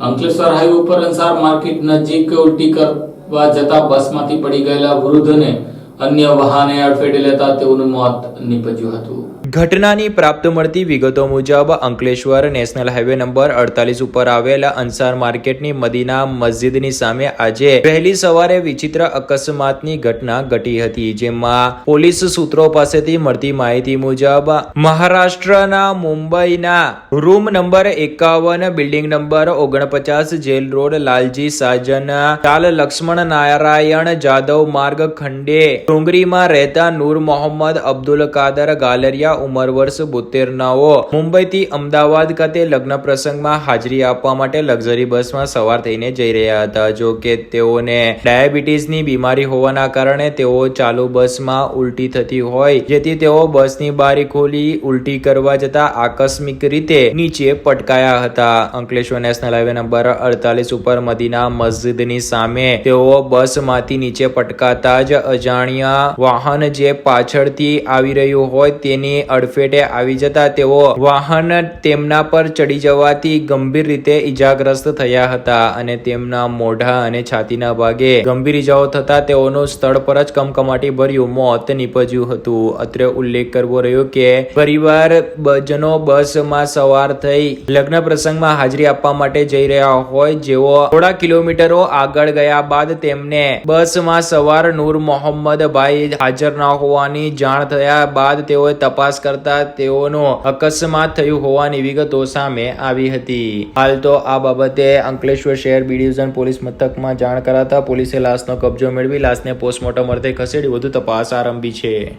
Ankleshwar highway ઉપર Ansar market નજીક ઉલટી કરવા જતા બસમાંથી પડી ગયેલા વૃદ્ધને અન્ય વાહને અડફેટે લેતા તેઓનું મોત નીપજ્યું હતું. ઘટનાની પ્રાપ્ત મળતી વિગતો મુજબ અંકલેશ્વર નેશનલ હાઈવે નંબર અડતાલીસ ઉપર આવેલ અંસાર માર્કેટની મદીના મસ્જિદની સામે આજે વહેલી સવારે વિચિત્ર અકસ્માતની ઘટના ઘટી હતી, જેમાં પોલીસ સૂત્રો પાસેથી મળતી માહિતી મુજબ મહારાષ્ટ્રના મુંબઈના રૂમ નંબર એકાવન, બિલ્ડિંગ નંબર ઓગણપચાસ, જેલ રોડ, લાલજી સાજન, ચાલ લક્ષ્મણ નારાયણ જાદવ માર્ગ ખંડે ડુંગરીમાં રહેતા નૂર મોહમ્મદ અબ્દુલ કાદર ગાલરિયા ઉંમર વર્ષ બોતેર નાઓ મુંબઈથી અમદાવાદ ખાતે લગ્ન પ્રસંગમાં હાજરી આપવા માટે લક્ઝરી બસમાં સવાર થઈને જઈ રહ્યા હતા. જો કે તેઓને ડાયાબિટીસની બીમારી હોવાના કારણે તેઓ ચાલુ બસમાં ઉલટી થતી હોય, જેથી તેઓ બસની બારી ખોલી ઉલટી કરવા જતા આકસ્મિક રીતે નીચે પટકાયા હતા. અંકલેશ્વર નેશનલ હાઈવે નંબર અડતાલીસ ઉપર મદીના મસ્જિદની સામે તેઓ બસમાંથી નીચે પટકાતા જ અજાણ્યા વાહન જે પાછળથી આવી રહ્યું હોય તેની અડફેટે આવી જતા તેઓ વાહન તેમના પર ચડી જવાથી ગંભીર રીતે ઈજાગ્રસ્ત થયા હતા અને તેમના મોઢા અને છાતીના ભાગે ગંભીર ઈજાઓ થતા તેઓનું સ્થળ પર જ કમકમાટી ભર્યું મોત નીપજ્યું હતું. અત્રે ઉલ્લેખ કરવો રહ્યો કે પરિવાર બજનો બસમાં સવાર થઈ લગ્ન પ્રસંગમાં હાજરી આપવા માટે જઈ રહ્યા હોય જેઓ થોડા કિલોમીટરો આગળ ગયા બાદ તેમને બસમાં સવાર નૂર મોહમ્મદ ભાઈ હાજર ના હોવાની જાણ થયા બાદ તેઓએ કરતા તેઓનો અકસ્માત થયું હોવાની વિગતો સામે આવી હતી. હાલ તો આ બાબતે અંકલેશ્વર શહેર બી ડિવિઝન પોલીસ મથકમાં જાણ કરાતા પોલીસે લાશનો કબજો મેળવી, લાશને પોસ્ટમોર્ટમ અર્થે ખસેડી વધુ તપાસ આરંભી છે.